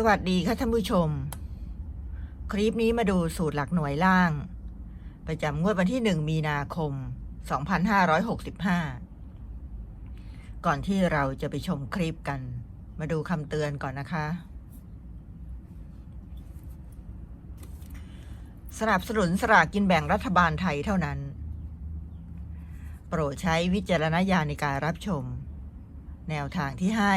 สวัสดีค่ะท่านผู้ชม คลิปนี้มาดูสูตรหลักหน่วยล่าง ประจำงวดวันที่ 1 มีนาคม 2565 ก่อนที่เราจะไปชมคลิปกัน มาดูคำเตือนก่อนนะคะ สนับสนุนสลากกินแบ่งรัฐบาลไทยเท่านั้น โปรดใช้วิจารณญาณในการรับชม แนวทางที่ให้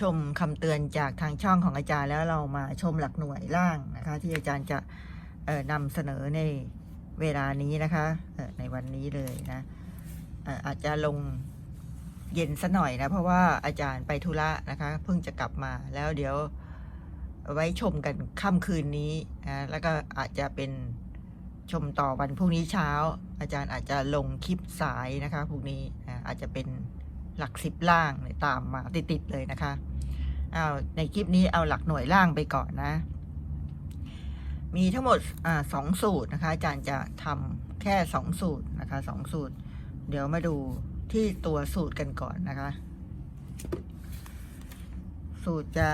ชมคำเตือนจากทางช่องของอาจารย์แล้วเรามาชมหลักหน่วยล่างนะคะ ที่อาจารย์จะเอ่อนำเสนอในเวลานี้นะคะในวันนี้เลยนะอาจจะลงเย็นซะหน่อยนะเพราะว่าอาจารย์ไปธุระนะคะเพิ่งจะกลับมาแล้วเดี๋ยวไว้ชมกันค่ำคืนนี้นะแล้วก็อาจจะเป็นชมต่อวันพรุ่งนี้เช้า อาจารย์อาจจะลงคลิปสายนะคะพรุ่งนี้อาจจะเป็นหลักสิบล่างตามมาติดๆเลยนะคะ เอาในคลิปนี้เอาหลักหน่วยล่างไปก่อนนะ มีทั้งหมดอสองสูตรนะคะ อาจารย์จะทำแค่สองสูตรนะคะสองสูตร เดี๋ยวมาดูที่ตัวสูตรกันก่อนนะคะ สูตรจะ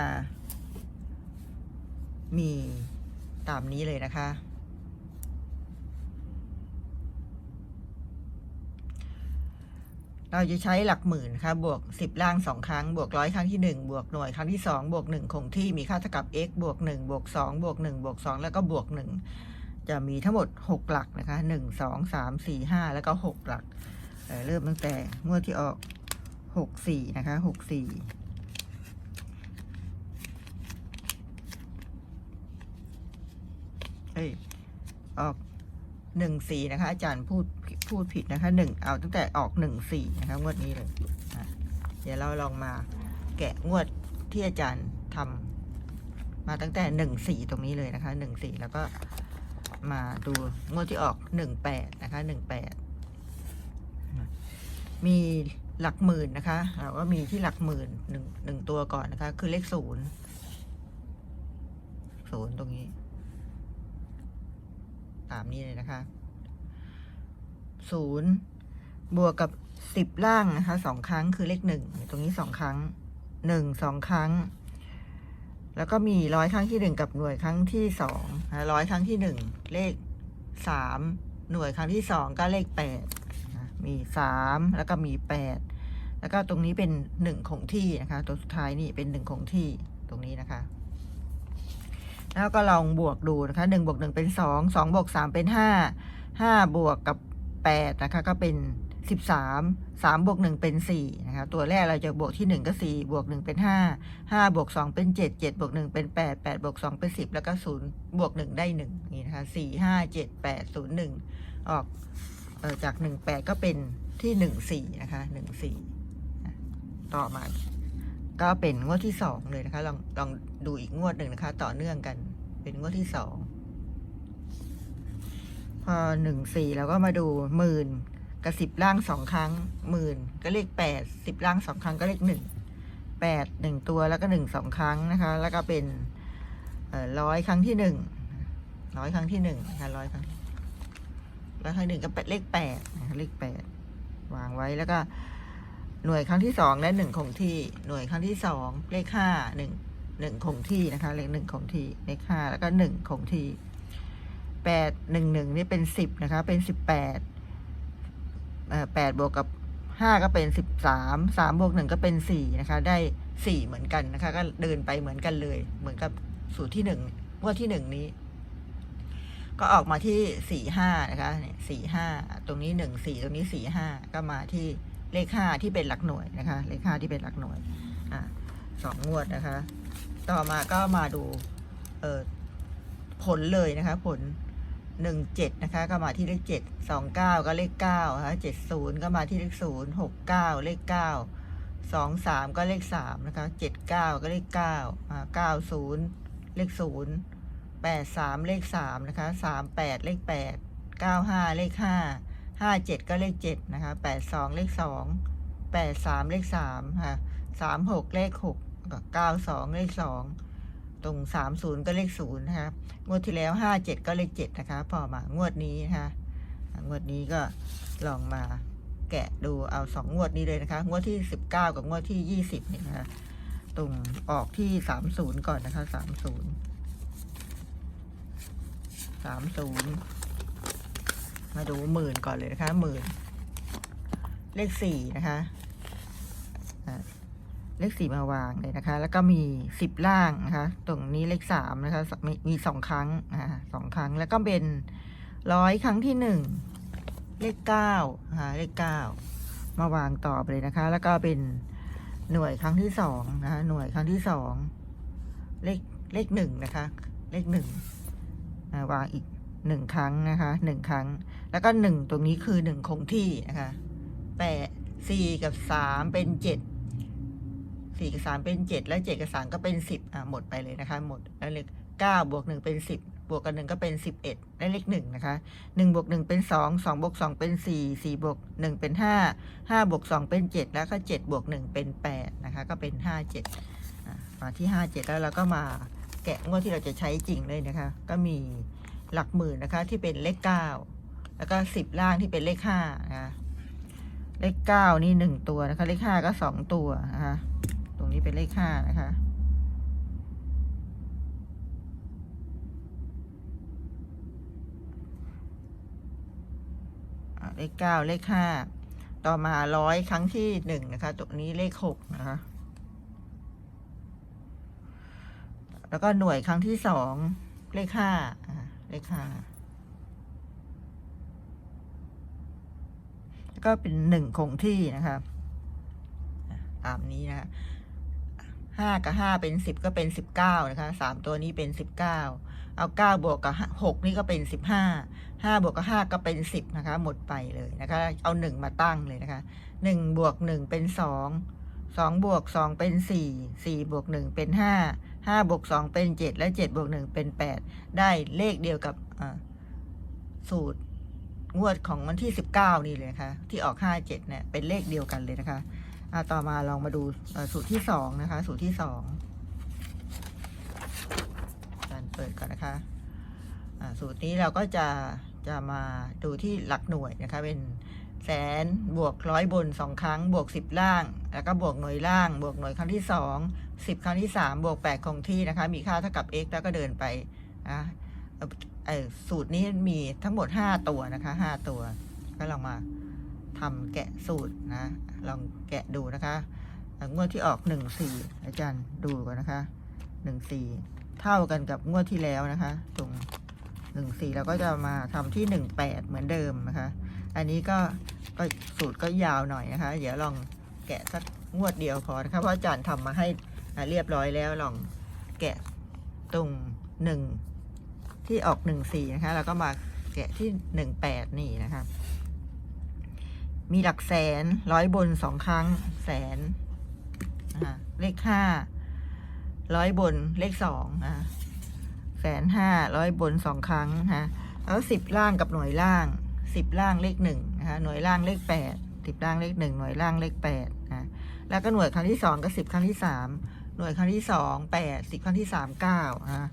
มีตามนี้เลยนะคะ เราจะใช้หลักหมื่นนะคะบวกสิบล่างสองครั้ง บวกร้อยครั้งที่หนึ่งบวกหน่วยครั้งที่สองบวกหนึ่งคงที่มีค่าเท่ากับ x บวกหนึ่งบวกสองบวกหนึ่งบวกสองแล้วก็บวกหนึ่งจะมีทั้งหมดหกหลักนะคะหนึ่งสองสามสี่ห้าแล้วก็หกหลักเเริ่มตั้งแต่งวดที่ออกหกสี่นะคะหกสี่เอ้ยออกหนึ่งสี่นะคะ อาจารย์พูด พูดผิดนะคะหนึ่งเอาตั้งแต่ออกหนึ่งสี่นะคะงวดนี้เลยเดี๋ยวเราลองมาแกะงวดที่อาจารย์ทำมาตั้งแต่หนึ่งสี่ตรงนี้เลยนะคะหนึ่งสี่แล้วก็มาดูงวดที่ออกหนึ่งแปดนะคะหนึ่งแปดมีหลักหมื่นนะคะเราก็มีที่หลักหมื่นหนึ่งหนึ่งตัวก่อนนะคะ คือเลขศูนย์ศูนย์ตรงนี้ ตามนี้เลยนะคะ ศูนย์บวกกับสิบล่างนะคะสองครั้งคือเลขหนึ่งตรงนี้สองครั้งหนึ่งสองครั้ง แล้วก็มีร้อยครั้งที่หนึ่งกับหน่วยครั้งที่สองร้อยครั้งที่หนึ่งเลขสามหน่วยครั้งที่สองก็เลขแปดมีสามแล้วก็มีแปดแล้วก็ตรงนี้เป็นหนึ่งคงที่นะคะ ตัวสุดท้ายนี่เป็นหนึ่งคงที่ตรงนี้นะคะ แล้วก็ลองบวกดูนะคะหนึ่งบวกหนึ่งเป็นสองสองบวกสามเป็นห้าห้าบวกกับ แปดนะคะก็เป็นสิบสามสามบวกหนึ่งเป็นสี่นะคะ ตัวแรกเราจะบวกที่หนึ่งก็สี่บวกหนึ่งเป็นห้าห้าบวกสองเป็นเจ็ดเจ็ดบวกหนึ่งเป็นแปดแปดบวกสองเป็นสิบแล้วก็ศูนย์บวกหนึ่งได้หนึ่งนี่นะคะสี่ห้าเจ็ดแปดศูนย์หนึ่งออกออจากหนึ่งแปดก็เป็นที่หนึ่งสี่นะคะหนึ่งสี่ต่อมา ก็เป็นงวดที่สองเลยนะคะ ลองลองดูอีกงวดหนึ่งนะคะ ต่อเนื่องกัน เป็นงวดที่สอง พอหนึ่งสี่เราก็มาดูหมื่นกับสิบล่างสองครั้งหมื่นก็เลขแปดสิบล่างสองครั้งก็เลขหนึ่งแปดหนึ่งตัวแล้วก็หนึ่งสองครั้งนะคะ แล้วก็เป็นร้อยครั้งที่หนึ่งร้อยครั้งที่หนึ่งนะคะร้อยครั้งร้อยครั้งหนึ่งก็เป็นเลขแปดนะคะเลขแปดวางไว้แล้วก็หน่วยครั้งที่สองและหนึ่งคงที่หน่วยครั้งที่สองเลขห้าหนึ่งหนึ่งคงที่นะคะ เลขหนึ่งคงที่เลขห้าแล้วก็หนึ่งคงที่ แปดหนึ่งหนึ่งนี่เป็นสิบนะคะ เป็นสิบแปดแปดบวกกับห้าก็เป็นสิบสามสามบวกหนึ่งก็เป็นสี่นะคะ ได้สี่เหมือนกันนะคะ ก็เดินไปเหมือนกันเลย เหมือนกับสูตรที่หนึ่งงวดที่หนึ่งนี้ ก็ออกมาที่สี่ห้านะคะสี่ห้าตรงนี้หนึ่งสี่ตรงนี้สี่ห้าก็มาที่เลขห้าที่เป็นหลักหน่วยนะคะ เลขห้าที่เป็นหลักหน่วย อ่าสองงวดนะคะ ต่อมาก็มาดู เออผลเลยนะคะ ผล หนึ่งเจ็ดนะคะ ก็มาที่เลขเจ็ดสองเก้าก็เลขเก้านะคะเจ็ดศูนย์ก็มาที่เลขศูนย์หกเก้าเลขเก้าสองสามก็เลขสามนะคะเจ็ดเก้าก็เลขเก้าอ่าเก้าศูนย์เลขศูนย์แปดสามเลขสามนะคะสามแปดเลขแปดเก้าห้าเลขห้าห้าเจ็ดก็เลขเจ็ดนะคะแปดสองเลขสองแปดสามเลขสามค่ะสามหกเลขหกเก้าสองเลขสอง ตรงสามศูนย์ก็เลขศูนย์นะคะงวดที่แล้วห้าเจ็ดก็เลขเจ็ดนะคะ พอมางวดนี้นะคะงวดนี้ก็ลองมาแกะดูเอาสองงวดนี้เลยนะคะ งวดที่สิบเก้ากับงวดที่ยี่สิบเนี่ยนะคะตรงออกที่สามศูนย์ก่อนนะคะสามศูนย์สามศูนย์มาดูหมื่นก่อนเลยนะคะหมื่นเลขสี่นะคะ เลขสี่มาวางเลยนะคะ แล้วก็มีสิบล่างนะคะ ตรงนี้เลขสามนะคะ มีมีสองครั้งนะคะสองครั้ง แล้วก็เป็นร้อยครั้งที่หนึ่งเลขเก้านะคะเลขเก้ามาวางต่อไปเลยนะคะ แล้วก็เป็นหน่วยครั้งที่สองนะคะ หน่วยครั้งที่สองเลขเลขหนึ่งนะคะ เลขหนึ่งวางอีกหนึ่งครั้งนะคะหนึ่งครั้ง แล้วก็หนึ่งตรงนี้คือหนึ่งคงที่นะคะแปดสี่กับสามเป็นเจ็ด สี่กับสามเป็นเจ็ดแล้วเจ็ดกับสามก็เป็นสิบอ่าหมดไปเลยนะคะหมดแล้วเลขเก้าบวกหนึ่งเป็นสิบบวกกับหนึ่งก็เป็นสิบเอ็ดและเลขหนึ่งนะคะหนึ่งบวกหนึ่งเป็นสองสองบวกสองเป็นสี่สี่บวกหนึ่งเป็นห้าห้าบวกสองเป็นเจ็ดแล้วก็เจ็ดบวกหนึ่งเป็นแปดนะคะก็เป็นห้าเจ็ดมาที่ห้าเจ็ดแล้วเราก็มาแกะงวดที่เราจะใช้จริงเลยนะคะ ก็มีหลักหมื่นนะคะที่เป็นเลขเก้าแล้วก็สิบล่างที่เป็นเลขห้านะคะเลขเก้านี่หนึ่งตัวนะคะ เลขห้าก็สองตัวนะคะ นี้เป็นเลขห้านะคะเลขเก้าเลขห้าต่อมาร้อยครั้งที่หนึ่งนะคะ ตรงนี้เลขหกนะคะ แล้วก็หน่วยครั้งที่สองเลขห้าเลขห้าแล้วก็เป็นหนึ่งคงที่นะคะอะตามนี้นะคะ ห้ากับห้าเป็นสิบก็เป็นสิบเก้านะคะสามตัวนี้เป็นสิบเก้าเอาเก้าบวกกับหกนี่ก็เป็นสิบห้าห้าบวกกับห้าก็เป็นสิบนะคะ หมดไปเลยนะคะ เอาหนึ่งมาตั้งเลยนะคะหนึ่งบวกหนึ่งเป็นสองสองบวกสองเป็นสี่สี่บวกหนึ่งเป็นห้าห้าบวกสองเป็นเจ็ดและเจ็ดบวกหนึ่งเป็นแปดได้เลขเดียวกับสูตรงวดของวันที่สิบเก้านี่เลยนะคะที่ออกห้าเจ็ดเนี่ยเป็นเลขเดียวกันเลยนะคะ ต่อมาลองมาดูสูตรที่สองนะคะ สูตรที่สองการเปิดก่อนนะคะสูตรนี้เราก็จะจะมาดูที่หลักหน่วยนะคะ เป็นแสนบวกร้อยบนสองครั้ง บวกสิบล่าง แล้วก็บวกหน่วยล่าง บวกหน่วยครั้งที่สองสิบครั้งที่สามบวกแปดคงที่นะคะ มีค่าเท่ากับ x แล้วก็เดินไปนะเอ่อเอ่อสูตรนี้มีทั้งหมดห้าตัวนะคะห้าตัว ก็ลองมา ทำแกะสูตรนะ ลองแกะดูนะคะงวดที่ออกหนึ่งสี่อาจารย์ดูก่อนนะคะหนึ่งสี่เท่ากันกับงวดที่แล้วนะคะ ตรงหนึ่งสี่เราก็จะมาทำที่หนึ่งแปดเหมือนเดิมนะคะ อันนี้ก็ก็สูตรก็ยาวหน่อยนะคะ เดี๋ยวลองแกะสักงวดเดียวพอนะคะ เพราะอาจารย์ทำมาให้เรียบร้อยแล้วลองแกะตรงหนึ่งที่ออกหนึ่งสี่นะคะ แล้วก็มาแกะที่หนึ่งแปดนี่นะคะ มีหลักแสนร้อยบนสองครั้ง แสนเลขห้าร้อยบนเลขสองนะแสนห้าร้อยบนสองครั้งนะคะแล้วสิบล่างกับหน่วยล่างสิบล่างเลขหนึ่งนะคะหน่วยล่างเลขแปดสิบล่างเลขหนึ่งหน่วยล่างเลขแปดนะแล้วก็หน่วยครั้งที่สองก็สิบครั้งที่สามหน่วยครั้งที่สองแปดสิบครั้งที่สามเก้านะ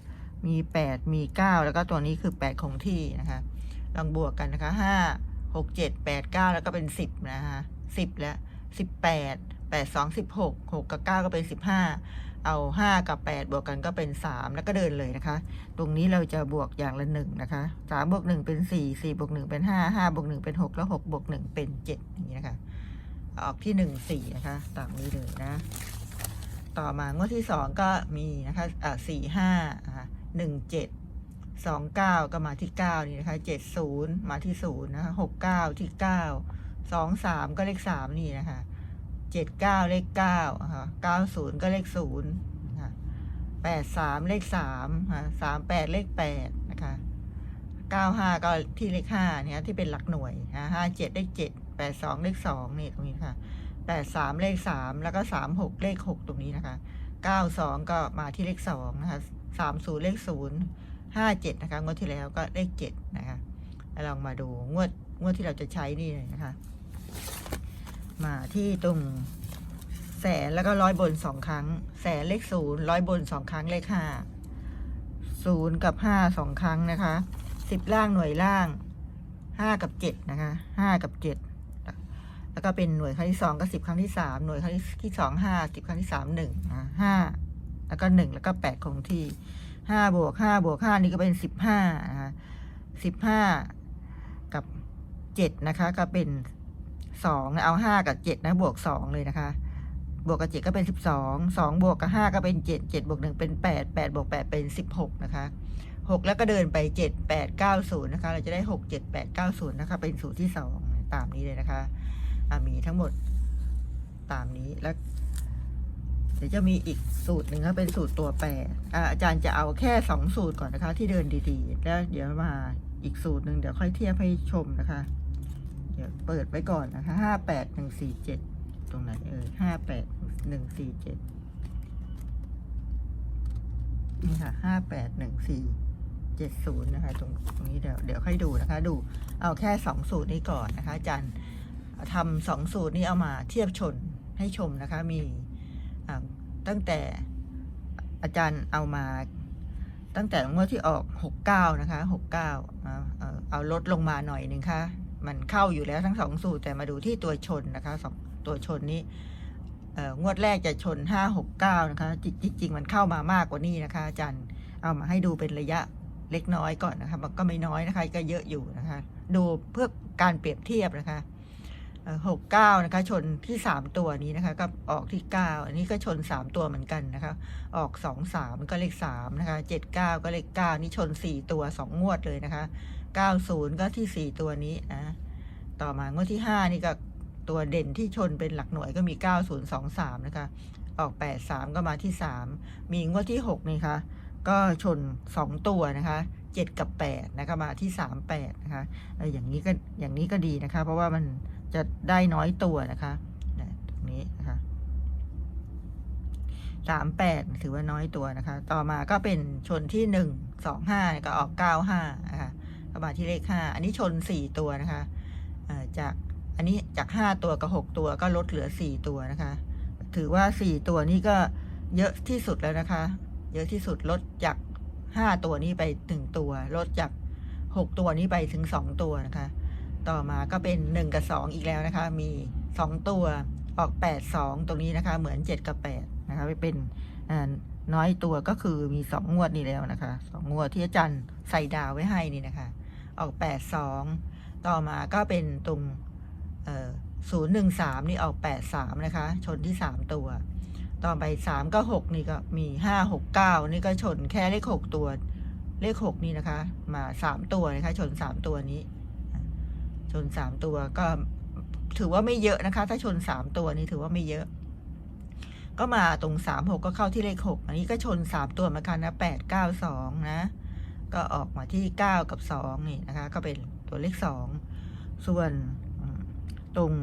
มีแปดมีเก้าแล้วก็ตัวนี้คือแปดคงที่นะคะลองบวกกันนะคะห้า หกเจ็ดแปดเก้าแล้วก็เป็นสิบนะคะสิบแล้วสิบแปดแปดสองสิบหกหกกับเก้าก็เป็นสิบห้าเอาห้ากับแปดบวกกันก็เป็นสามแล้วก็เดินเลยนะคะ ตรงนี้เราจะบวกอย่างละหนึ่งนะคะสามบวกหนึ่งเป็นสี่สี่บวกหนึ่งเป็นห้าห้าบวกหนึ่งเป็นหกแล้วหกบวกหนึ่งเป็นเจ็ดอย่างนี้นะคะ ออกที่หนึ่งสี่นะคะตามนี้เลยนะ ต่อมางวดที่สองก็มีนะคะอ่าสี่ห้าหนึ่งเจ็ด สองเก้าก็มาที่เก้านี่นะคะเจ็ดศูนย์มาที่ศูนย์นะคะหกเก้าที่เก้าสองสามก็เลขสามนี่นะคะเจ็ดเก้าเลขเก้าค่ะเก้าศูนย์ก็เลขศูนย์ค่ะแปดสามเลขสามค่ะสามแปดเลขแปดนะคะเก้าห้าก็ที่เลขห้าเนี่ยที่เป็นหลักหน่วยนะห้าเจ็ดเลขเจ็ดแปดสองเลขสองนี่ตรงนี้ค่ะแปดสามเลขสามแล้วก็สามหกเลขหกตรงนี้นะคะเก้าสองก็มาที่เลขสองนะคะสามศูนย์เลขศูนย์ ห้าเจ็ดนะคะ งวดที่แล้วก็เลขเจ็ดนะคะลองมาดูงวดงวดที่เราจะใช้นี่เลยนะคะ มาที่ตรงแสนแล้วก็ร้อยบนสองครั้ง แสนเลขศูนย์ร้อยบนสองครั้งเลขห้าศูนย์กับห้าสองครั้งนะคะสิบล่างหน่วยล่างห้ากับเจ็ดนะคะห้ากับเจ็ดแล้วก็เป็นหน่วยครั้งที่สองก็สิบครั้งที่สามหน่วยครั้งที่สองห้าสิบครั้งที่สามหนึ่งห้าแล้วก็หนึ่งแล้วก็แปดคงที่ ห้าบวกห้าบวกห้านี่ก็เป็นสิบห้านะคะสิบห้ากับเจ็ดนะคะ ก็เป็นสองเอาห้ากับเจ็ดนะบวกสองเลยนะคะ บวกกับเจ็ดก็เป็นสิบสองสองบวกกับห้าก็เป็นเจ็ดเจ็ดบวกหนึ่งเป็นแปดแปดบวกแปดเป็นสิบหกนะคะหกแล้วก็เดินไปเจ็ดแปดเก้าศูนย์นะคะ เราจะได้หกเจ็ดแปดเก้าศูนย์นะคะ เป็นสูตรที่สองตามนี้เลยนะคะมีทั้งหมดตามนี้แล้ว ดี๋ยวจะมีอีกสูตรหนึ่งก็เป็นสูตรตัวแปรอะอาจารย์จะเอาแค่สองสูตรก่อนนะคะ ที่เดินดีๆ แล้วเดี๋ยวมาอีกสูตรหนึ่งเดี๋ยวค่อยเทียบให้ชมนะคะ เดี๋ยวเปิดไว้ก่อนนะคะห้าแปดหนึ่งสี่เจ็ดตรงไหนเออห้าแปดหนึ่งสี่เจ็ดนี่ค่ะห้าแปดหนึ่งสี่เจ็ดศูนย์นะคะตรงตรงนี้เดี๋ยวเดี๋ยวค่อยดูนะคะ ดูเอาแค่สองสูตรนี้ก่อนนะคะอาจารย์ทำสองสูตรนี้เอามาเทียบชนให้ชมนะคะมี ตั้งแต่อาจารย์เอามาตั้งแต่งวดที่ออกหกเก้านะคะหกเก้าเอาลดลงมาหน่อยหนึ่งค่ะ มันเข้าอยู่แล้วทั้งสองสูตร แต่มาดูที่ตัวชนนะคะสองตัวชนนี้งวดแรกจะชนห้าหกเก้านะคะ จริงจริงๆมันเข้ามามากกว่านี้นะคะอาจารย์เอามาให้ดูเป็นระยะเล็กน้อยก่อนนะคะ มันก็ไม่น้อยนะคะ ก็เยอะอยู่นะคะ ดูเพื่อการเปรียบเทียบนะคะ หกเก้านะคะ ชนที่สามตัวนี้นะคะก็ออกที่เก้าอันนี้ก็ชนสามตัวเหมือนกันนะคะ ออกสองสามก็เลขสามนะคะเจ็ดเก้าก็เลขเก้านี่ชนสี่ตัวสองงวดเลยนะคะเก้าศูนย์ก็ที่สี่ตัวนี้นะต่อมางวดที่ห้านี่ก็ตัวเด่นที่ชนเป็นหลักหน่วยก็มีเก้าศูนย์สองสามนะคะ ออกแปดสามก็มาที่สามมีงวดที่หกนี่คะก็ชนสองตัวนะคะเจ็ดกับแปดนะคะมาที่สามแปดนะคะอย่างนี้ก็อย่างนี้ก็ดีนะคะ เพราะว่ามัน จะได้น้อยตัวนะคะตรงนี้นะคะสามแปดถือว่าน้อยตัวนะคะ ต่อมาก็เป็นชนที่หนึ่งสองห้าก็ออกเก้าห้านะคะก็มาที่เลขห้าอันนี้ชนสี่ตัวนะคะจากอันนี้จากห้าตัวกับหกตัวก็ลดเหลือสี่ตัวนะคะ ถือว่าสี่ตัวนี้ก็เยอะที่สุดแล้วนะคะ เยอะที่สุดลดจากห้าตัวนี้ไปหนึ่งตัว ลดจากหกตัวนี้ไปถึงสองตัวนะคะ ต่อมาก็เป็นหนึ่งกับสองอีกแล้วนะคะ มีสองตัวออกแปดสองตรงนี้นะคะ เหมือนเจ็ดกับแปดนะคะไปเป็นน้อยตัวก็คือมีสองวดนี้แล้วนะคะสองวดที่อาจารย์ใส่ดาวไว้ให้นี่นะคะ ออกแปดสองต่อมาก็เป็นตรงศูนย์หนึ่งสามนี่ออกแปดสามนะคะ ชนที่สามตัว ต่อไปสามก็หกนี่ก็มีห้าหกเก้านี่ก็ชนแค่เลขหกตัว เลขหกนี่นะคะ มาสามตัวนะคะ ชนสามตัวนี้ ชนสามตัวก็ถือว่าไม่เยอะนะคะ ถ้าชนสามตัวนี้ถือว่าไม่เยอะ ก็มาตรงสามหกก็เข้าที่เลขหกอันนี้ก็ชนสามตัวเหมือนกันนะแปดเก้าสองนะ ก็ออกมาที่เก้ากับสองนี่นะคะ ก็เป็นตัวเลขสองส่วนตรง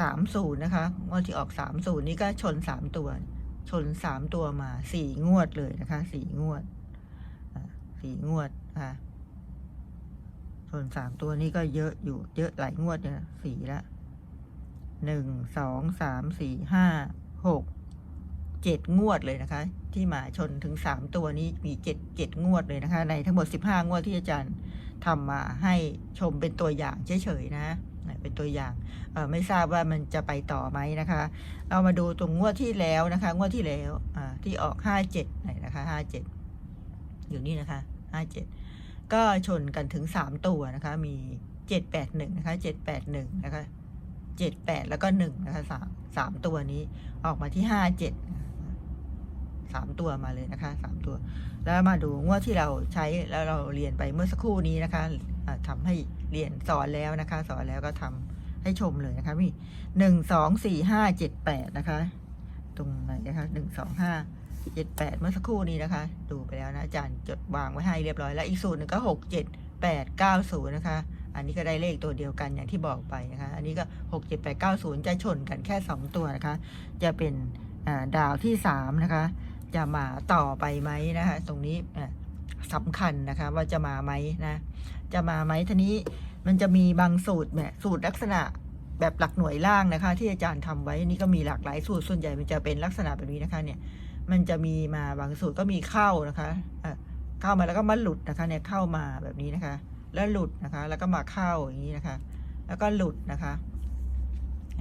สามศูนย์นะคะงวดที่ออกสามศูนย์นี่ก็ชนสามตัว ชนสามตัวมาสี่งวดเลยนะคะสี่งวดสี่งวดค่ะ ส่วนสามตัวนี้ก็เยอะอยู่เยอะหลายงวดเนี่ยสี่ละหนึ่งสองสามสี่ห้าหกเจ็ดงวดเลยนะคะ ที่มาชนถึงสามตัวนี้มีเจ็ดเจ็ดงวดเลยนะคะ ในทั้งหมดสิบห้างวดที่อาจารย์ทำมาให้ชมเป็นตัวอย่างเฉยๆนะเป็นตัวอย่างไม่ทราบว่ามันจะไปต่อไหมนะคะเรามาดูตรงงวดที่แล้วนะคะ งวดที่แล้วที่ออกห้าเจ็ดไหนนะคะห้าเจ็ดอยู่นี่นะคะห้าเจ็ด ก็ชนกันถึงสามตัวนะคะ มีเจ็ดแปดหนึ่งนะคะเจ็ดแปดหนึ่งนะคะเจ็ดแปดแล้วก็หนึ่งนะคะสามสามตัวนี้ออกมาที่ห้าเจ็ดสามตัวมาเลยนะคะสามตัว แล้วมาดูงวดที่เราใช้แล้วเราเรียนไปเมื่อสักครู่นี้นะคะะทำให้เรียนสอนแล้วนะคะ สอนแล้วก็ทำให้ชมเลยนะคะมีหนึ่งสองสี่ห้าเจ็ดแปดนะคะ ตรงไหนนะคะหนึ่งสองห้า เจ็ดแปดเมื่อสักครู่นี้นะคะ ดูไปแล้วนะอาจารย์จดวางไว้ให้เรียบร้อยแล้วอีกสูตรหนึ่งก็หกเจ็ดแปดเก้าศูนย์นะคะ อันนี้ก็ได้เลขตัวเดียวกันอย่างที่บอกไปนะคะ อันนี้ก็หกเจ็ดแปดเก้าศูนย์จะชนกันแค่สองตัวนะคะ จะเป็นดาวที่สามนะคะ จะมาต่อไปไหมนะคะ ตรงนี้สำคัญนะคะว่าจะมาไหมนะ จะมาไหมทีนี้มันจะมีบางสูตรเนี่ยสูตรลักษณะแบบหลักหน่วยล่างนะคะ ที่อาจารย์ทำไว้นี่ก็มีหลากหลายสูตรส่วนใหญ่มันจะเป็นลักษณะแบบนี้นะคะเนี่ย มันจะมีมาบางสูตรก็มีเข้านะคะอะเข้ามาแล้วก็มาหลุดนะคะเนี่ยเข้ามาแบบนี้นะคะ แล้วหลุดนะคะ แล้วก็มาเข้าอย่างนี้นะคะ แล้วก็หลุดนะคะ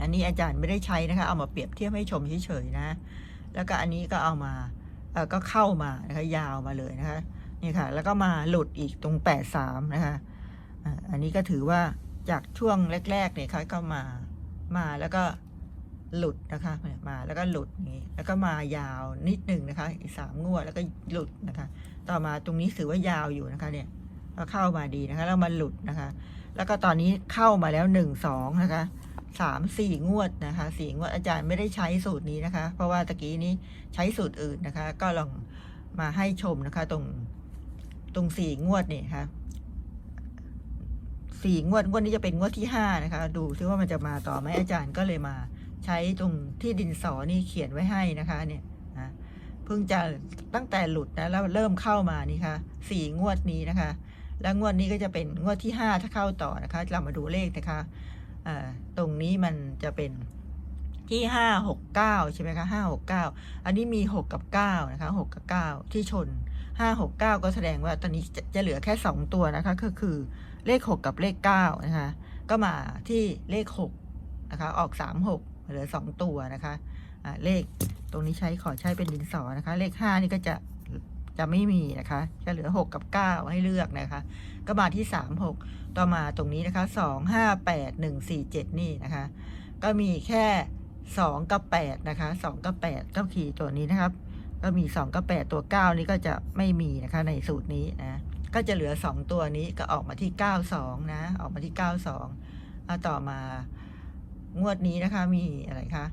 อันนี้อาจารย์ไม่ได้ใช้นะคะ เอามาเปรียบเทียบให้ชมเฉยๆนะ แล้วก็อันนี้ก็เอามาเออก็เข้ามานะคะยาวมาเลยนะคะนี่ค่ะ แล้วก็มาหลุดอีกตรงแปดสามนะคะอะอันนี้ก็ถือว่าจากช่วงแรกๆเนี่ยค่ะก็มามาแล้วก็ หลุดนะคะมาแล้วก็หลุดอย่างนี้แล้วก็มายาวนิดหนึ่งนะคะ อีกสามงวดแล้วก็หลุดนะคะ ต่อมาตรงนี้ถือว่ายาวอยู่นะคะเนี่ยก็เข้ามาดีนะคะแล้วมาหลุดนะคะ แล้วก็ตอนนี้เข้ามาแล้วหนึ่งสองนะคะสามสี่งวดนะคะสี่งวดอาจารย์ไม่ได้ใช้สูตรนี้นะคะ เพราะว่าตะกี้นี้ใช้สูตรอื่นนะคะ ก็ลองมาให้ชมนะคะ ตรงตรงสี่งวดนี่ค่ะสี่งวดงวดนี้จะเป็นงวดที่ห้านะคะ ดูซิว่ามันจะมาต่อไหมอาจารย์ก็เลยมา ใช้ตรงที่ดินสอนี่เขียนไว้ให้นะคะเนี่ยนะเพิ่งจะตั้งแต่หลุดนะแล้วเริ่มเข้ามานี่ค่ะสี่งวดนี้นะคะ แล้วงวดนี้ก็จะเป็นงวดที่ห้าถ้าเข้าต่อนะคะ เรามาดูเลขนะคะตรงนี้มันจะเป็นที่ห้าหกเก้าใช่ไหมคะห้าหกเก้าอันนี้มีหกกับเก้านะคะหกกับเก้าที่ชนห้าหกเก้าก็แสดงว่าตอนนี้จะจะเหลือแค่สองตัวนะคะก็คือเลขหกกับเลขเก้านะคะ ก็มาที่เลขหกนะคะ ออกสามหก เหลือสองตัวนะคะอ่าเลขตรงนี้ใช้ขอใช้เป็นดินสอนะคะ เลขห้านี่ก็จะจะไม่มีนะคะ จะเหลือหกกับเก้าให้เลือกนะคะ ก็มาที่สามหกต่อมาตรงนี้นะคะสองห้าแปดหนึ่งสี่เจ็ดนี่นะคะ ก็มีแค่สองกับแปดนะคะสองกับแปดก็ขี่ตัวนี้นะครับ ก็มีสองกับแปดตัวเก้านี้ก็จะไม่มีนะคะในสูตรนี้นะ ก็จะเหลือสองตัวนี้ก็ออกมาที่เก้าสองนะ ออกมาที่เก้าสองเอาต่อมา งวดนี้นะคะมีอะไรคะ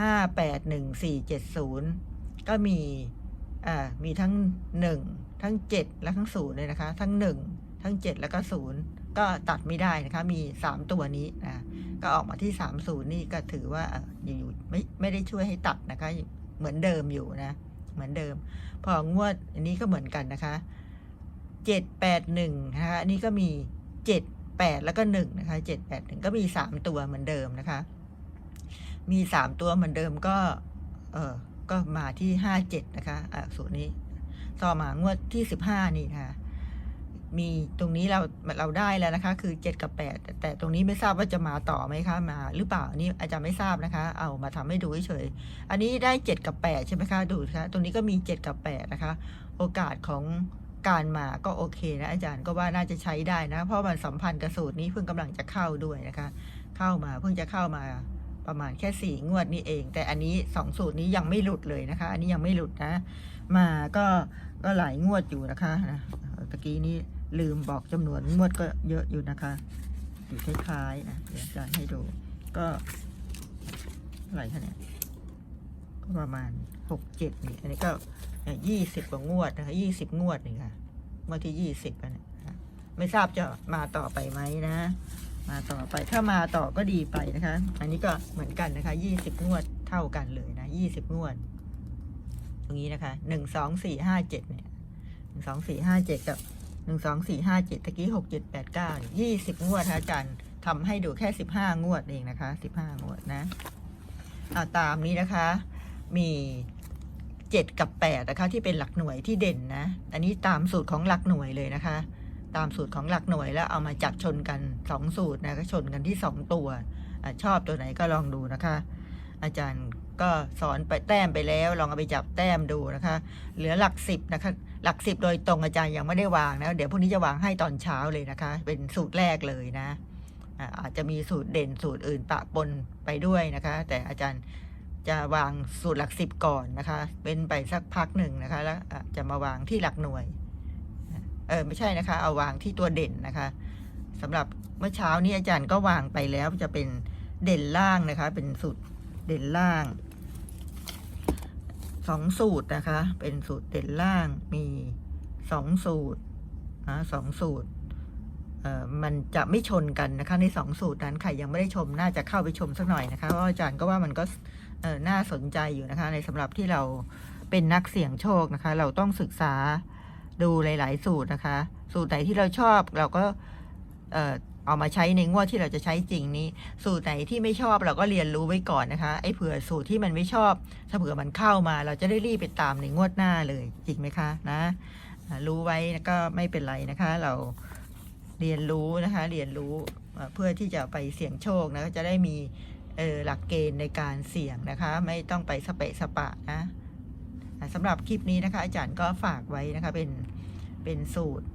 ห้าแปดหนึ่งสี่เจ็ดศูนย์ก็มีอ่ามีทั้งหนึ่งทั้งเจ็ดและทั้งศูนย์เลยนะคะ ทั้งหนึ่งทั้งเจ็ดแล้วก็ศูนย์ก็ตัดไม่ได้นะคะ มีสามตัวนี้นะก็ออกมาที่สามศูนย์นี่ก็ถือว่าอ่อยู่ไม่ไม่ได้ช่วยให้ตัดนะคะ เหมือนเดิมอยู่นะ เหมือนเดิม พองวดอันนี้ก็เหมือนกันนะคะเจ็ดแปดหนึ่งนะคะนนี้ก็มีเจ็ด แปดแล้วก็หนึ่งนะคะเจ็ดแปดหนึ่งก็มีสามตัวเหมือนเดิมนะคะ มีสามตัวเหมือนเดิมก็เออก็มาที่ห้าเจ็ดนะคะอะสูตรนี้ ต่อมางวดที่สิบห้านี่นะคะมีตรงนี้เราเราได้แล้วนะคะ คือเจ็ดกับแปดแต่ตรงนี้ไม่ทราบว่าจะมาต่อไหมคะ มาหรือเปล่านนี้อาจารย์ไม่ทราบนะคะ เอามาทำให้ดูเฉยอันนี้ได้เจ็ดกับแปดใช่ไหมคะ ดูคะตรงนี้ก็มีเจ็ดกับแปดนะคะ โอกาสของ การมาก็โอเคนะอาจารย์ก็ว่าน่าจะใช้ได้นะ เพราะมันสัมพันธ์กับสูตรนี้เพิ่งกำลังจะเข้าด้วยนะคะ เข้ามาเพิ่งจะเข้ามาประมาณแค่สี่งวดนี้เอง แต่อันนี้สองสูตรนี้ยังไม่หลุดเลยนะคะ อันนี้ยังไม่หลุดนะ มาก็ก็หลายงวดอยู่นะคะนะตะกี้นี้ลืมบอกจำนวนงวดก็เยอะอยู่นะคะอยู่ท้ายๆนะเดี๋ยวอาจารย์ให้ดู ก็เท่าไหร่คะเนี่ยก็ประมาณหกเจ็ดนี่อันนี้ก็ ยี่สิบกว่างวดนะคะยี่สิบงวดนี่ค่ะงวดที่ยี่สิบอันะคะไม่ทราบจะมาต่อไปไหมนะ มาต่อไปถ้ามาต่อก็ดีไปนะคะ อันนี้ก็เหมือนกันนะคะยี่สิบงวดเท่ากันเลยนะยี่สิบงวด ตรงนี้นะคะหนึ่งสองสี่ห้าเจ็ดเนี่ยหนึ่งสองสี่ห้าเจ็ดกับหนึ่งสองสี่ห้าเจ็ดตะกี้หกเจ็ดแปดเก้ายี่สิบงวดอาจารย์ทำให้ดูแค่สิบห้างวดเองนะคะสิบห้างวดนะตามนี้นะคะ มี เจ็ดกับแปดนะคะที่เป็นหลักหน่วยที่เด่นนะ อันนี้ตามสูตรของหลักหน่วยเลยนะคะ ตามสูตรของหลักหน่วยแล้วเอามาจับชนกันสองสูตรนะก็ชนกันที่สองตัวอชอบตัวไหนก็ลองดูนะคะ อาจารย์ก็สอนไปแต้มไปแล้ว ลองเอาไปจับแต้มดูนะคะ เหลือหลักสิบนะคะ หลักสิบโดยตรงอาจารย์ยังไม่ได้วางนะเดี๋ยวพรุ่งนี้จะวางให้ตอนเช้าเลยนะคะ เป็นสูตรแรกเลยนะอาจจะมีสูตรเด่นสูตรอื่นปะปนไปด้วยนะคะ แต่อาจารย์ จะวางสูตรหลักสิบก่อนนะคะเป็นไปสักพักหนึ่งนะคะ แล้วจะมาวางที่หลักหน่วย เออไม่ใช่นะคะ เอาวางที่ตัวเด่นนะคะสำหรับเมื่อเช้านี้อาจารย์ก็วางไปแล้วจะเป็นเด่นล่างนะคะ เป็นสูตรเด่นล่างสองสูตรนะคะ เป็นสูตรเด่นล่างมีสองสูตรนะสองสูตรเอ่อมันจะไม่ชนกันนะคะ ในสองสูตรนั้นใครยังไม่ได้ชมน่าจะเข้าไปชมสักหน่อยนะคะเพราะอาจารย์ก็ว่ามันก็ เออน่าสนใจอยู่นะคะ ในสำหรับที่เราเป็นนักเสี่ยงโชคนะคะ เราต้องศึกษาดูหลาย ๆ สูตรนะคะ สูตรไหนที่เราชอบเราก็เออเอามาใช้ในงวดที่เราจะใช้จริงนี้ สูตรไหนที่ไม่ชอบเราก็เรียนรู้ไว้ก่อนนะคะ ไอ้เผื่อสูตรที่มันไม่ชอบ ถ้าเผื่อมันเข้ามา เราจะได้รีบไปตามในงวดหน้าเลยจริงไหมคะนะ รู้ไว้ก็ไม่เป็นไรนะคะ เราเรียนรู้นะคะ เรียนรู้เอ่อเพื่อที่จะไปเสี่ยงโชคนะจะได้มี เออหลักเกณฑ์ในการเสี่ยงนะคะ ไม่ต้องไปสเปะสปะนะสำหรับคลิปนี้นะคะ อาจารย์ก็ฝากไว้นะคะเป็นเป็นสูตร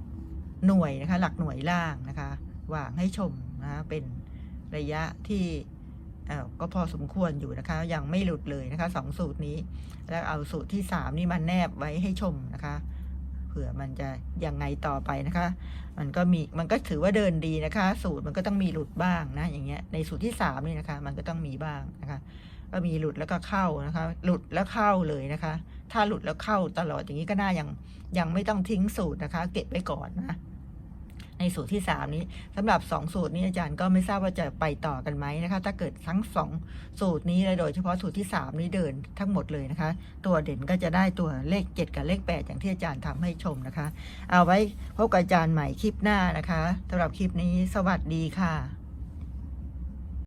หน่วยนะคะ หลักหน่วยล่างนะคะวางให้ชมนะะเป็นระยะที่เออก็พอสมควรอยู่นะคะ ยังไม่หลุดเลยนะคะสองสูตรนี้ แล้วเอาสูตรที่สามนี่มาแนบไว้ให้ชมนะคะ ผื่อมันจะยังไงต่อไปนะคะ มันก็มีมันก็ถือว่าเดินดีนะคะ สูตรมันก็ต้องมีหลุดบ้างนะอย่างเงี้ยในสูตรที่สามนี่นะคะ มันก็ต้องมีบ้างนะคะ ก็มีหลุดแล้วก็เข้านะคะ หลุดแล้วเข้าเลยนะคะ ถ้าหลุดแล้วเข้าตลอดอย่างนี้ก็น่ายังยังไม่ต้องทิ้งสูตรนะคะ เก็บไว้ก่อนนะ ในสูตรที่สามนี้สำหรับสองสูตรนี้อาจารย์ก็ไม่ทราบว่าจะไปต่อกันไหมนะคะ ถ้าเกิดทั้งสองสูตรนี้เลยโดยเฉพาะสูตรที่สามนี้เดินทั้งหมดเลยนะคะ ตัวเด่นก็จะได้ตัวเลขเจ็ดกับเลขแปดอย่างที่อาจารย์ทำให้ชมนะคะ เอาไว้พบกับอาจารย์ใหม่คลิปหน้านะคะสำหรับคลิปนี้สวัสดีค่ะ